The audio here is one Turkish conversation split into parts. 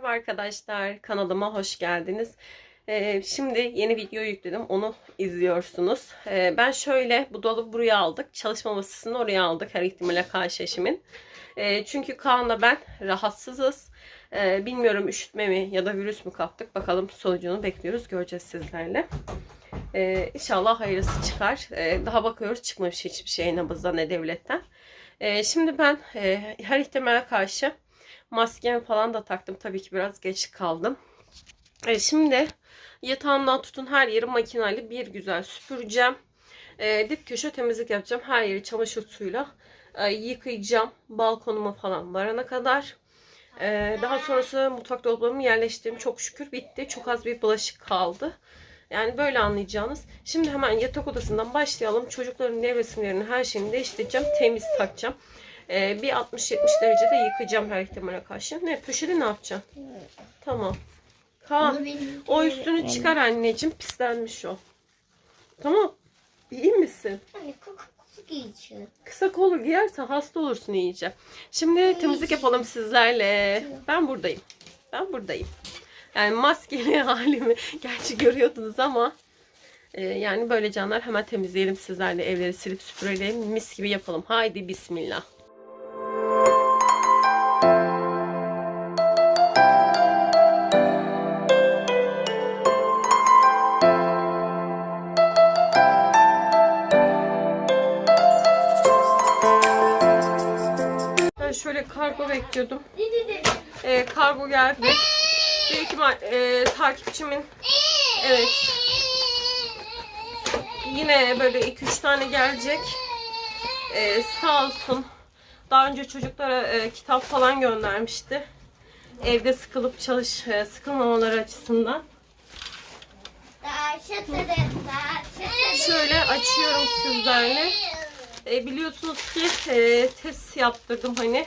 Merhaba arkadaşlar kanalıma hoş geldiniz. Ee, şimdi yeni video yükledim onu izliyorsunuz. Ee, ben şöyle bu dolabı buraya aldık. Çalışma masasını oraya aldık her ihtimale karşı eşimin. Ee, çünkü Kaan'la ben rahatsızız. Ee, bilmiyorum üşütme mi ya da virüs mü kaptık. Bakalım sonucunu bekliyoruz göreceğiz sizlerle. Ee, inşallah hayırlısı çıkar. Ee, daha bakıyoruz çıkmamış hiçbir şey nabızdan ne devletten. Ee, şimdi ben e, her ihtimale karşı Maskemi falan da taktım. Tabii ki biraz geç kaldım. E, şimdi yatağımdan tutun her yeri makinayla bir güzel süpüreceğim. E, dip köşe temizlik yapacağım. Her yeri çamaşır suyuyla e, yıkayacağım. Balkonuma falan varana kadar. E, daha sonrası mutfak dolaplarımı yerleştirdim. Çok şükür bitti. Çok az bir bulaşık kaldı. Yani böyle anlayacağınız. Şimdi hemen yatak odasından başlayalım. Çocukların nevresimlerini her şeyini değiştireceğim. Temiz takacağım. Ee, bir 60-70 derecede yıkayacağım her ihtimale karşı. Ne köşede ne yapacaksın? Tamam. Kaan o üstünü çıkar anneciğim. Pislenmiş o. Tamam. İyi misin? Anne koku koku giyeceğim. Kısa kolu giyersen hasta olursun iyice. Şimdi temizlik yapalım sizlerle. Ben buradayım. Ben buradayım. Yani maskeli halimi gerçi görüyordunuz ama e, yani böyle canlar hemen temizleyelim sizlerle evleri silip süpürelim mis gibi yapalım. Haydi bismillah. Kargo bekliyordum. E, kargo geldi. Büyük ihtimal e, takipçimin evet yine böyle 2-3 tane gelecek. E, sağ olsun. Daha önce çocuklara e, kitap falan göndermişti. Evde sıkılıp çalış e, sıkılmamaları açısından. Şöyle açıyorum sizlerle. E, biliyorsunuz ki e, test yaptırdım hani.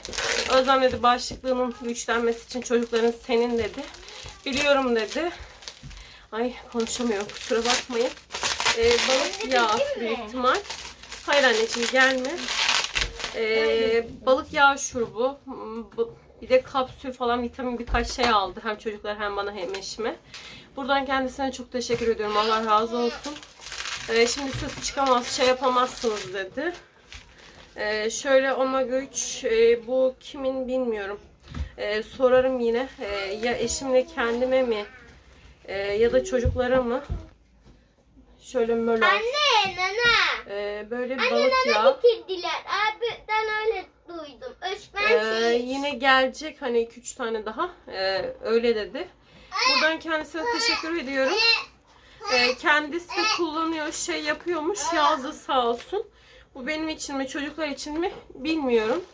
Özlem dedi bağışıklığının güçlenmesi için çocukların senin dedi. Biliyorum dedi. Ay konuşamıyorum kusura bakmayın. E, balık yağı büyük ihtimal. Hayır anneciğim gelme. E, balık yağı şurubu. Bu- Bir de kapsül falan vitamin birkaç şey aldı. Hem çocuklar hem bana hem eşime. Buradan kendisine çok teşekkür ediyorum. Allah razı olsun. Ee, şimdi siz çıkamaz, şey yapamazsınız dedi. Ee, şöyle omega 3 e, bu kimin bilmiyorum. Ee, sorarım yine. Ee, ya eşimle kendime mi e, ya da çocuklara mı? Şöyle möler. Anne nana. Ee, böyle Anne balık nana yağı. bitirdiler. Abiden öyle duydum. Öğretmen Ee, şey. yine gelecek hani 2-3 tane daha. Ee, öyle dedi. Buradan kendisine teşekkür ediyorum. Ee, kendisi de kullanıyor, şey yapıyormuş. Yazdı sağ olsun. Bu benim için mi, çocuklar için mi bilmiyorum.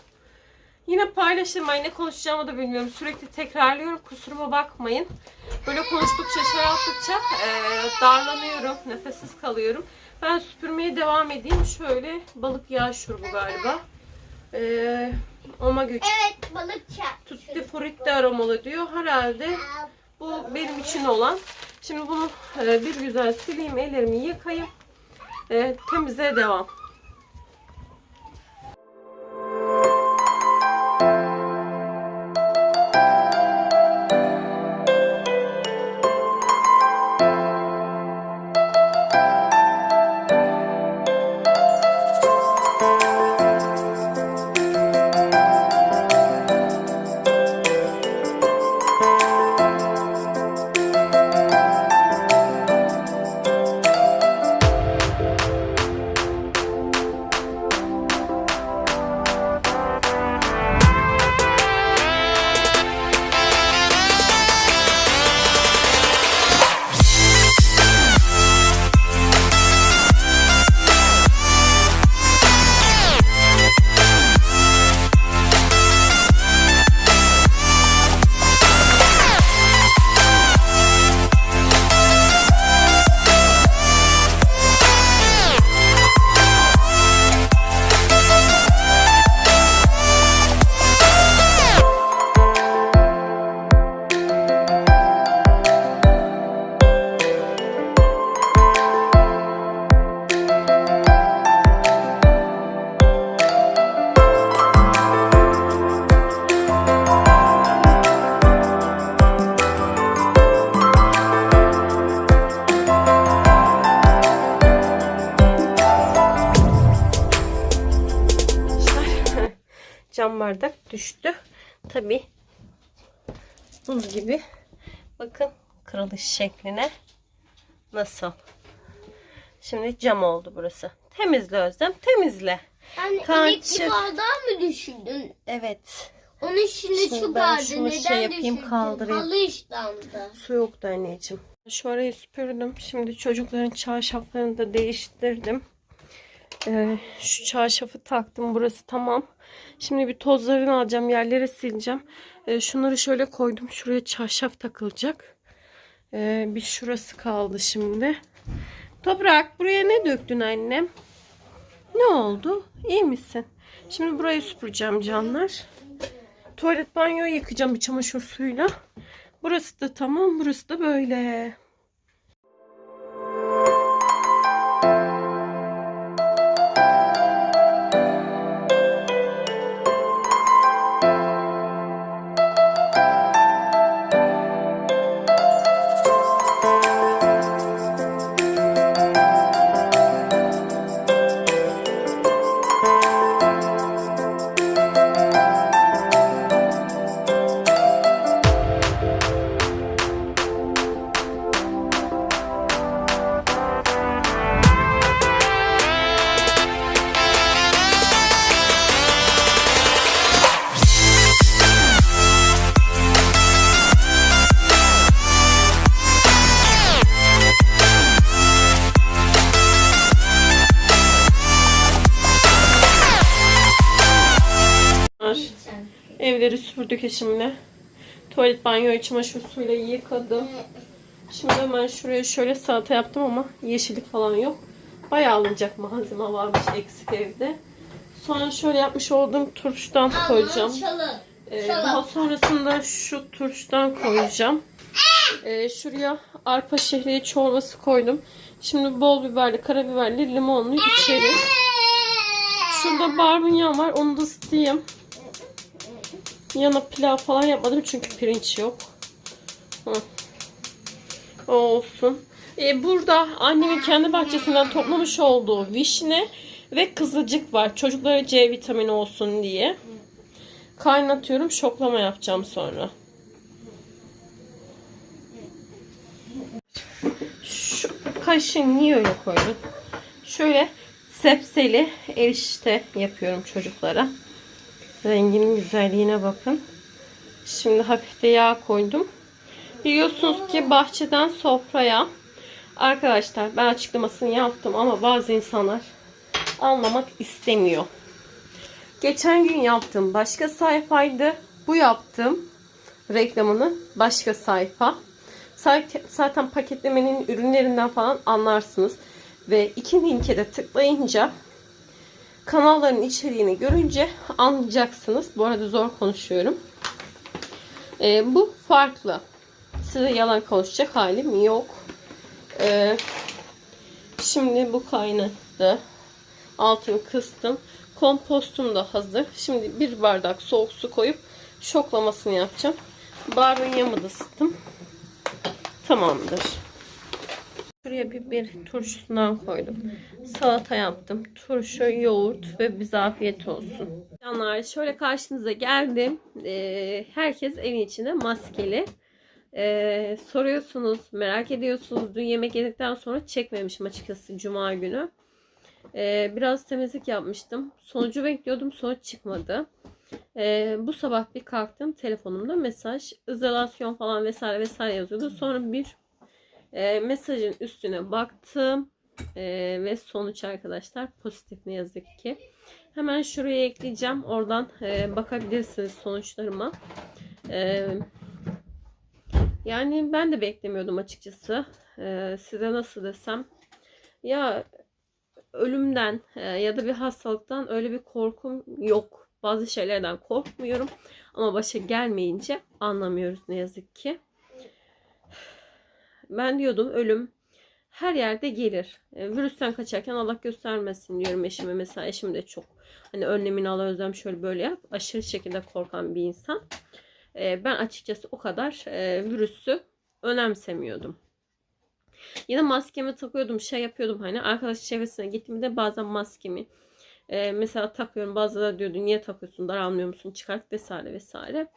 Yine paylaşırım. Ay ne konuşacağımı da bilmiyorum. Sürekli tekrarlıyorum. Kusuruma bakmayın. Böyle konuştukça, şey yaptıkça ee, darlanıyorum. Nefessiz kalıyorum. Ben süpürmeye devam edeyim. Şöyle balık yağı şurubu galiba. Ee, oma güç. Evet balık çarp. Tutti frutti aromalı diyor. Herhalde bu benim için olan. Şimdi bunu e, bir güzel sileyim, ellerimi yıkayayım. E, temizliğe devam. bardak düştü. Tabi buz gibi. Bakın kırılış şekline. Nasıl? Şimdi cam oldu burası. Temizle Özlem temizle. Yani Kaç- elektrikli bardağı mı düşürdün? Evet. Onun içinde Şimdi su ben şunu Neden şey yapayım, kaldırayım. Halı işlemdi. Su yoktu anneciğim. Şu arayı süpürdüm. Şimdi çocukların çarşaflarını da değiştirdim. Ee, şu çarşafı taktım. Burası tamam. Şimdi bir tozlarını alacağım. Yerlere sileceğim. Ee, şunları şöyle koydum. Şuraya çarşaf takılacak. Ee, bir şurası kaldı şimdi. Toprak buraya ne döktün annem? Ne oldu? İyi misin? Şimdi burayı süpüreceğim canlar. Tuvalet banyoyu yıkayacağım bir çamaşır suyuyla. Burası da tamam. Burası da böyle. Süpürdük şimdi. Tuvalet banyoyu çamaşır suyuyla yıkadım. Şimdi hemen şuraya şöyle salata yaptım ama yeşillik falan yok. Bayağı alınacak malzeme varmış eksik evde. Sonra şöyle yapmış olduğum turşudan koyacağım. Ee, daha sonrasında şu turşudan koyacağım. Ee, şuraya arpa şehriye çorbası koydum. Şimdi bol biberli, karabiberli, limonlu içeriz. Şurada barbunya var. Onu da ısıtayım. Yana pilav falan yapmadım çünkü pirinç yok. Hı. O olsun. Ee, burada annemin kendi bahçesinden toplamış olduğu vişne ve kızılcık var. Çocuklara C vitamini olsun diye. Kaynatıyorum. Şoklama yapacağım sonra. Şu kaşığı niye öyle koydun? Şöyle sepseli erişte yapıyorum çocuklara. Renginin güzelliğine bakın. Şimdi hafif de yağ koydum. Biliyorsunuz ki bahçeden sofraya arkadaşlar ben açıklamasını yaptım ama bazı insanlar anlamak istemiyor. Geçen gün yaptığım başka sayfaydı. Bu yaptığım reklamını başka sayfa. Zaten paketlemenin ürünlerinden falan anlarsınız. Ve iki linke de tıklayınca kanalların içeriğini görünce anlayacaksınız. Bu arada zor konuşuyorum. Ee, bu farklı. Size yalan konuşacak halim yok. Ee, şimdi bu kaynadı. Altını kıstım. Kompostum da hazır. Şimdi bir bardak soğuk su koyup şoklamasını yapacağım. Barbunyamı da ısıttım. Tamamdır. Şuraya bir, bir turşusundan koydum. Salata yaptım. Turşu, yoğurt ve bize afiyet olsun. Canlar şöyle karşınıza geldim. Ee, herkes evin içinde maskeli. Ee, soruyorsunuz, merak ediyorsunuz. Dün yemek yedikten sonra çekmemişim açıkçası Cuma günü. Ee, biraz temizlik yapmıştım. Sonucu bekliyordum. Sonuç çıkmadı. Ee, bu sabah bir kalktım. Telefonumda mesaj, izolasyon falan vesaire vesaire yazıyordu. Sonra bir e, mesajın üstüne baktım. E, ve sonuç arkadaşlar pozitif ne yazık ki. Hemen şuraya ekleyeceğim. Oradan e, bakabilirsiniz sonuçlarıma. E, yani ben de beklemiyordum açıkçası. E, size nasıl desem. Ya ölümden e, ya da bir hastalıktan öyle bir korkum yok. Bazı şeylerden korkmuyorum. Ama başa gelmeyince anlamıyoruz ne yazık ki. Ben diyordum ölüm her yerde gelir. E, virüsten kaçarken Allah göstermesin diyorum eşime. Mesela eşim de çok hani önlemini al özlem şöyle böyle yap. Aşırı şekilde korkan bir insan. E, ben açıkçası o kadar e, virüsü önemsemiyordum. Yine maskemi takıyordum, şey yapıyordum hani arkadaş çevresine gittiğimde bazen maskemi E, mesela takıyorum bazıları diyordu niye takıyorsun daralmıyor musun çıkart vesaire vesaire.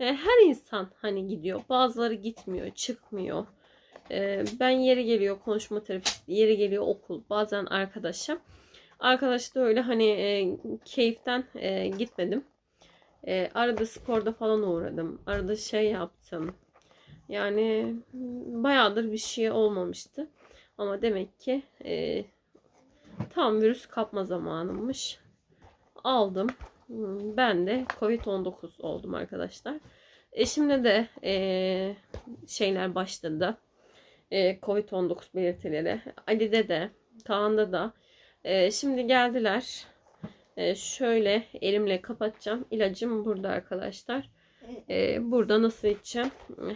E, her insan hani gidiyor bazıları gitmiyor çıkmıyor. E, ben yeri geliyor konuşma terapisti yeri geliyor okul bazen arkadaşım. Arkadaş da öyle hani e, keyiften e, gitmedim. E, arada sporda falan uğradım. Arada şey yaptım. Yani m, bayağıdır bir şey olmamıştı. Ama demek ki e, tam virüs kapma zamanımmış. Aldım. Hmm, Ben de Covid-19 oldum arkadaşlar. Eşimle de e, şeyler başladı. E, Covid-19 belirtileri. Ali'de de, Kaan'da da. E, şimdi geldiler. E, şöyle elimle kapatacağım. İlacım burada arkadaşlar. E, burada nasıl içeceğim?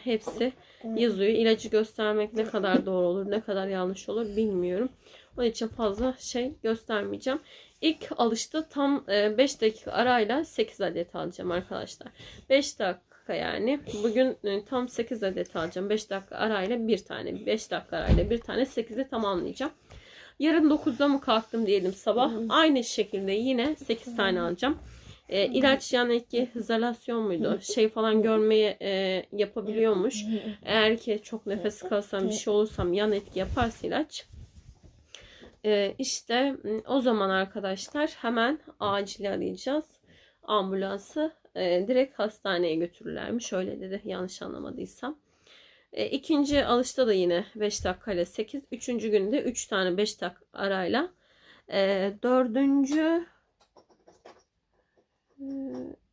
Hepsi yazıyor. İlacı göstermek ne kadar doğru olur, ne kadar yanlış olur bilmiyorum. Onun için fazla şey göstermeyeceğim. İlk alışta tam 5 dakika arayla 8 adet alacağım arkadaşlar. 5 dakika yani. Bugün e, tam 8 adet alacağım. 5 dakika arayla bir tane. 5 dakika arayla bir tane 8'i tamamlayacağım. Yarın 9'da mı kalktım diyelim sabah. Aynı şekilde yine 8 tane alacağım. E, ilaç yan etki izolasyon muydu? Şey falan görmeye e, yapabiliyormuş. Eğer ki çok nefes kalsam bir şey olursam yan etki yaparsa ilaç. E, işte o zaman arkadaşlar hemen acil arayacağız. Ambulansı e, direkt hastaneye götürürlermiş. Öyle dedi yanlış anlamadıysam. E, ikinci alışta da yine 5 dakika ile 8. Üçüncü günde 3 tane 5 dakika arayla. E, dördüncü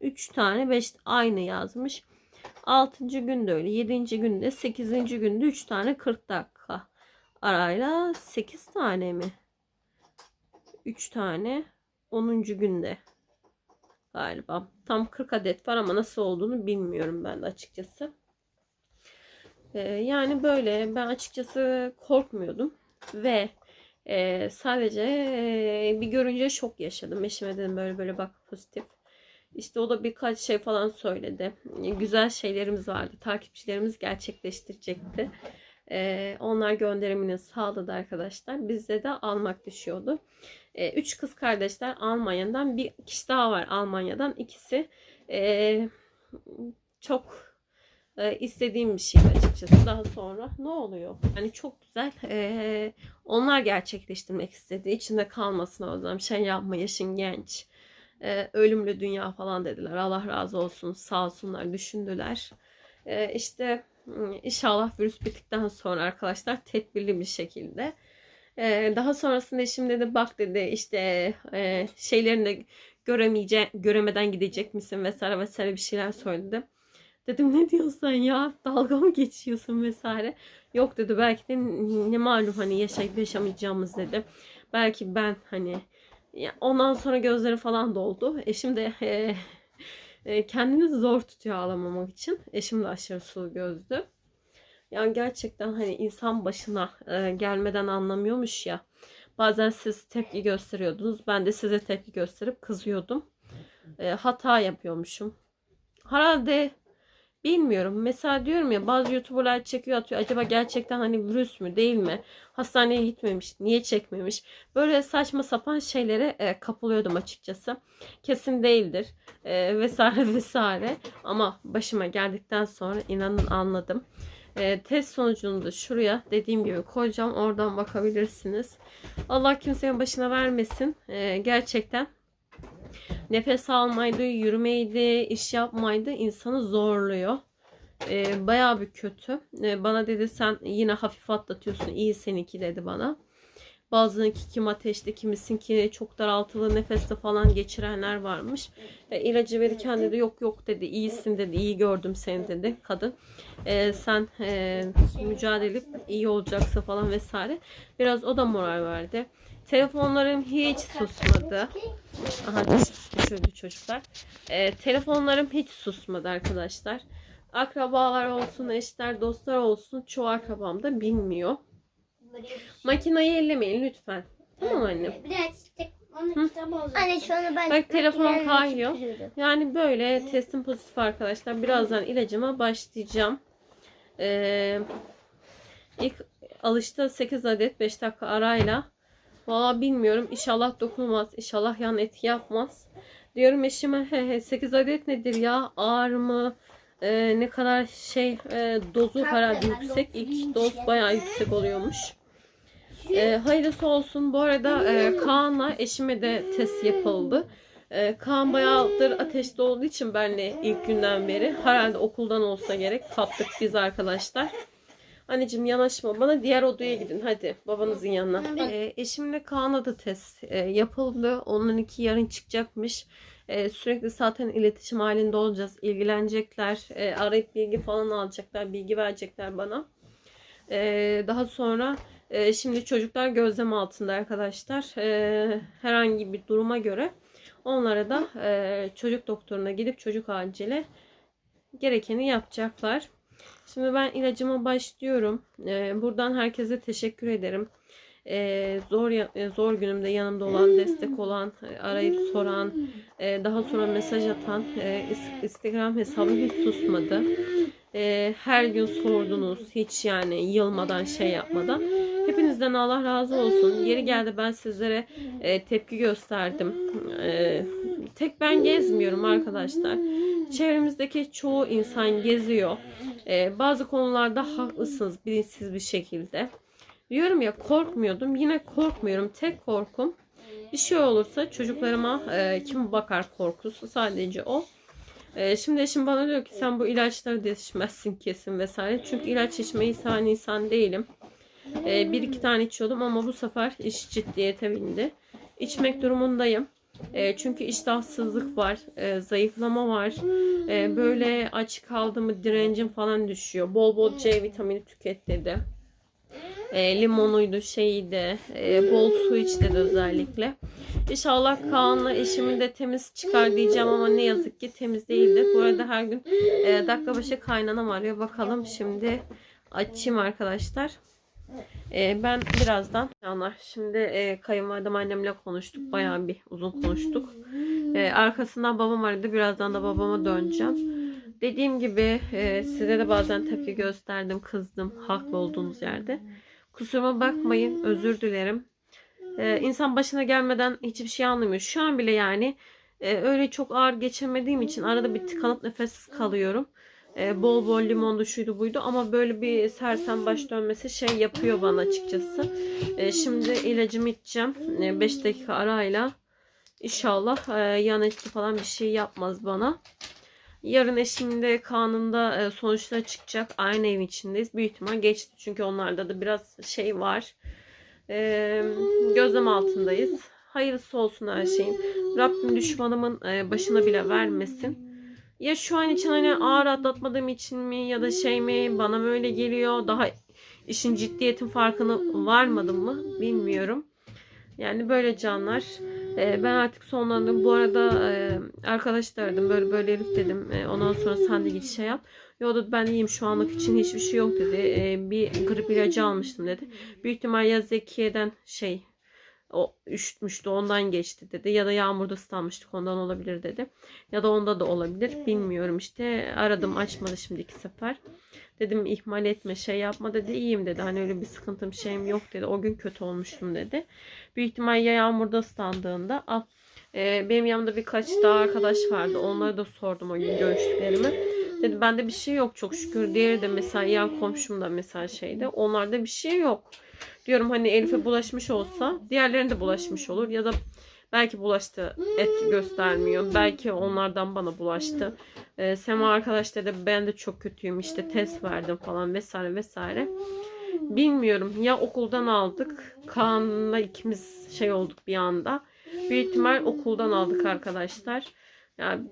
3 tane 5 aynı yazmış. 6. günde öyle. 7. günde 8. günde 3 tane 40 dakika arayla 8 tane mi? 3 tane 10. günde galiba. Tam 40 adet var ama nasıl olduğunu bilmiyorum ben de açıkçası. Ee, yani böyle ben açıkçası korkmuyordum ve e, sadece e, bir görünce şok yaşadım. Eşime dedim böyle böyle bak pozitif. İşte o da birkaç şey falan söyledi. Güzel şeylerimiz vardı. Takipçilerimiz gerçekleştirecekti. Ee, onlar gönderimini sağladı arkadaşlar. Bizde de almak düşüyordu. Ee, üç kız kardeşler Almanya'dan. Bir kişi daha var Almanya'dan. İkisi ee, çok e, istediğim bir şey açıkçası. Daha sonra ne oluyor? Yani çok güzel. Ee, onlar gerçekleştirmek istedi. İçinde kalmasın o zaman. Şey yapma yaşın genç. Ee, ölümlü dünya falan dediler. Allah razı olsun. Sağ olsunlar. Düşündüler. Ee, işte inşallah virüs bittikten sonra arkadaşlar tedbirli bir şekilde. Ee, daha sonrasında eşim dedi bak dedi işte e, şeylerini göremeyece göremeden gidecek misin vesaire vesaire bir şeyler söyledi. Dedim ne diyorsun ya dalga mı geçiyorsun vesaire. Yok dedi belki de ne malum hani yaşayıp yaşamayacağımız dedi. Belki ben hani ondan sonra gözleri falan doldu. Eşim de e, e, kendini zor tutuyor ağlamamak için. Eşim de aşırı sulu gözlü. Yani gerçekten hani insan başına e, gelmeden anlamıyormuş ya. Bazen siz tepki gösteriyordunuz. Ben de size tepki gösterip kızıyordum. E, hata yapıyormuşum. Herhalde bilmiyorum. Mesela diyorum ya bazı youtuberlar çekiyor atıyor. Acaba gerçekten hani virüs mü değil mi? Hastaneye gitmemiş. Niye çekmemiş? Böyle saçma sapan şeylere e, kapılıyordum açıkçası. Kesin değildir. E, vesaire vesaire. Ama başıma geldikten sonra inanın anladım. E, test sonucunu da şuraya dediğim gibi koyacağım. Oradan bakabilirsiniz. Allah kimsenin başına vermesin. E, gerçekten nefes almaydı, yürümeydi, iş yapmaydı insanı zorluyor. E, bayağı bir kötü. E, bana dedi sen yine hafif atlatıyorsun. iyi seninki dedi bana. Bazılarınki kim ateşte, kimisinki çok daraltılı nefeste falan geçirenler varmış. E, ilacı verirken dedi yok yok dedi iyisin dedi iyi gördüm seni dedi kadın. E, sen e, mücadele iyi olacaksa falan vesaire. Biraz o da moral verdi. Telefonlarım hiç susmadı. Aha düş- düşürdü çocuklar. E, telefonlarım hiç susmadı arkadaşlar. Akrabalar olsun, eşler, dostlar olsun çoğu akrabam da bilmiyor. Makinayı ellemeyin lütfen. Tamam annem. Birazcık oldu. Anne şu anda ben Bak, telefon kayıyor. Yani böyle testim pozitif arkadaşlar. Birazdan ilacıma başlayacağım. Ee, ilk alışta 8 adet 5 dakika arayla Valla bilmiyorum. İnşallah dokunmaz. İnşallah yan etki yapmaz. Diyorum eşime he he 8 adet nedir ya? Ağır mı? Ee, ne kadar şey e, dozu herhalde yüksek. İlk doz bayağı yüksek oluyormuş. Ee, hayırlısı olsun. Bu arada e, Kaan'la eşime de test yapıldı. Ee, Kaan bayağıdır ateşli olduğu için benle ilk günden beri herhalde okuldan olsa gerek kaptık biz arkadaşlar. Anneciğim yanaşma bana diğer odaya gidin hadi babanızın yanına. Ee, eşimle Kaan'a da test e, yapıldı. Onlarınki yarın çıkacakmış. Ee, sürekli zaten iletişim halinde olacağız. İlgilenecekler. Ee, arayıp bilgi falan alacaklar. Bilgi verecekler bana. Ee, daha sonra e, şimdi çocuklar gözlem altında arkadaşlar. Ee, herhangi bir duruma göre onlara da e, çocuk doktoruna gidip çocuk acile gerekeni yapacaklar. Şimdi ben ilacıma başlıyorum. Ee, buradan herkese teşekkür ederim. Ee, zor e, zor günümde yanımda olan, destek olan, e, arayıp soran, e, daha sonra mesaj atan, e, Instagram hesabı hiç susmadı. E, her gün sordunuz, hiç yani yılmadan şey yapmadan. Hepinizden Allah razı olsun. Yeri geldi ben sizlere e, tepki gösterdim. E, tek ben gezmiyorum arkadaşlar. Çevremizdeki çoğu insan geziyor. Ee, bazı konularda haklısınız bilinçsiz bir şekilde. Diyorum ya korkmuyordum. Yine korkmuyorum. Tek korkum bir şey olursa çocuklarıma e, kim bakar korkusu sadece o. E, şimdi eşim bana diyor ki sen bu ilaçları da kesin vesaire. Çünkü ilaç içmeyi insan insan değilim. E, bir iki tane içiyordum ama bu sefer iş ciddiyete bindi. İçmek durumundayım. E, çünkü iştahsızlık var, e, zayıflama var. E, böyle aç kaldı mı direncim falan düşüyor. Bol bol C vitamini tüket dedi. E, limonuydu şeydi. E, bol su iç dedi özellikle. İnşallah Kaan'la eşimi de temiz çıkar diyeceğim ama ne yazık ki temiz değildi. Bu arada her gün e, dakika başı kaynanam arıyor. Bakalım şimdi açayım arkadaşlar. E, ben birazdan canlar. Şimdi e, kayınvalidem annemle konuştuk. Bayağı bir uzun konuştuk. E, arkasından babam aradı. Birazdan da babama döneceğim. Dediğim gibi e, size de bazen tepki gösterdim, kızdım haklı olduğunuz yerde. Kusuruma bakmayın, özür dilerim. E, insan başına gelmeden hiçbir şey anlamıyor. Şu an bile yani e, öyle çok ağır geçirmediğim için arada bir tıkanıp nefessiz kalıyorum. E, bol bol limondu şuydu buydu ama böyle bir sersem baş dönmesi şey yapıyor bana açıkçası. E, şimdi ilacımı içeceğim. 5 dakika arayla. İnşallah e, yan etki falan bir şey yapmaz bana. Yarın eşimde kanında e, sonuçlar çıkacak. Aynı evin içindeyiz. Büyük ihtimal geçti. Çünkü onlarda da biraz şey var. E, gözlem altındayız. Hayırlısı olsun her şeyin. Rabbim düşmanımın e, başına bile vermesin. Ya şu an için hani ağır atlatmadığım için mi ya da şey mi bana mı öyle geliyor. Daha işin ciddiyetin farkına varmadım mı bilmiyorum. Yani böyle canlar. Ee, ben artık sonlandım. Bu arada e, arkadaş da aradım. Böyle böyle Elif dedim. E, ondan sonra sen de git şey yap. Yo da ben iyiyim şu anlık için hiçbir şey yok dedi. E, bir grip ilacı almıştım dedi. Büyük ihtimal ya Zekiye'den şey o üşütmüştü ondan geçti dedi. Ya da yağmurda ıslanmıştık ondan olabilir dedi. Ya da onda da olabilir. Bilmiyorum işte. Aradım açmadı şimdi iki sefer. Dedim ihmal etme şey yapma dedi. İyiyim dedi. Hani öyle bir sıkıntım şeyim yok dedi. O gün kötü olmuştum dedi. Büyük ihtimal ya yağmurda ıslandığında al. Ee, benim yanımda birkaç daha arkadaş vardı. Onlara da sordum o gün görüştüklerimi. Dedi bende bir şey yok çok şükür. Diğeri de mesela yan komşum da mesela şeyde. Onlarda bir şey yok. Diyorum hani Elif'e bulaşmış olsa diğerlerine de bulaşmış olur. Ya da belki bulaştı etki göstermiyor. Belki onlardan bana bulaştı. Ee, Sema arkadaş dedi ben de çok kötüyüm işte test verdim falan vesaire vesaire. Bilmiyorum ya okuldan aldık. Kaan'la ikimiz şey olduk bir anda. Büyük ihtimal okuldan aldık arkadaşlar. Yani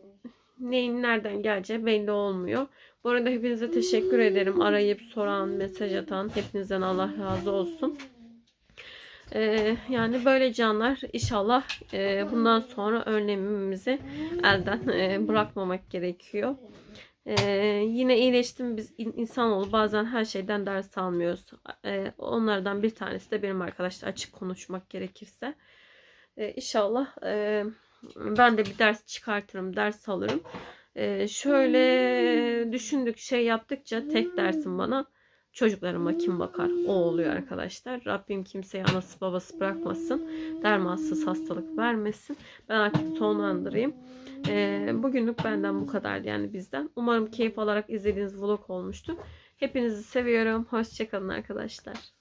neyin nereden geleceği belli olmuyor. Bu arada hepinize teşekkür ederim. Arayıp soran, mesaj atan hepinizden Allah razı olsun. Ee, yani böyle canlar inşallah e, bundan sonra önlemimizi elden e, bırakmamak gerekiyor. Ee, yine iyileştim biz in- insanoğlu bazen her şeyden ders almıyoruz. Ee, onlardan bir tanesi de benim arkadaşlar açık konuşmak gerekirse. Ee, inşallah e, ben de bir ders çıkartırım, ders alırım. Ee, şöyle düşündük şey yaptıkça tek dersim bana Çocuklarıma kim bakar? O oluyor arkadaşlar. Rabbim kimseye anası babası bırakmasın. Dermansız hastalık vermesin. Ben artık sonlandırayım. Ee, bugünlük benden bu kadar yani bizden. Umarım keyif alarak izlediğiniz vlog olmuştur. Hepinizi seviyorum. Hoşçakalın arkadaşlar.